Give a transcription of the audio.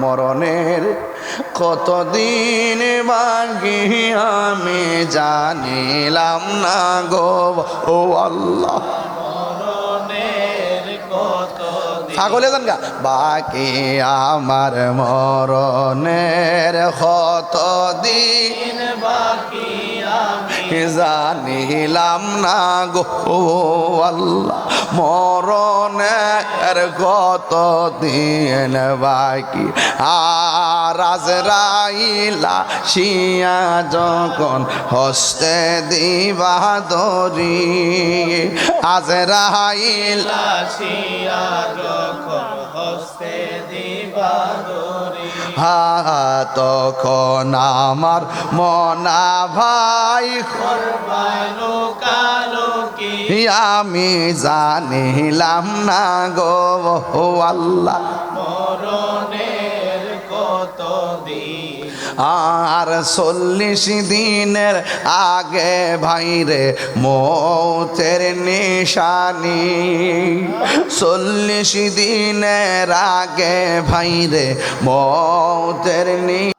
মরণের কতদিন বাকি আমি জানিলাম না গো। ও আল্লাহ। ছাগলে যান গা। বাকি আমার মরণের কত দিন বাকি জানিলাম না গো? আল্লাহ মরণের কত দিন বাকি? আর আজরাইলা শিয়া যখন হস্তে দিবা দরি আজরাইলা আসিয়া যখন হস্তে দিবা হা তখন আমার মনা ভাই আমি জানিলাম না গো আল্লাহ। আর চল্লিশ দিনের আগে ভাইরে মৌতের নিশানি। চল্লিশ দিনের আগে ভাইরে মৌতের নি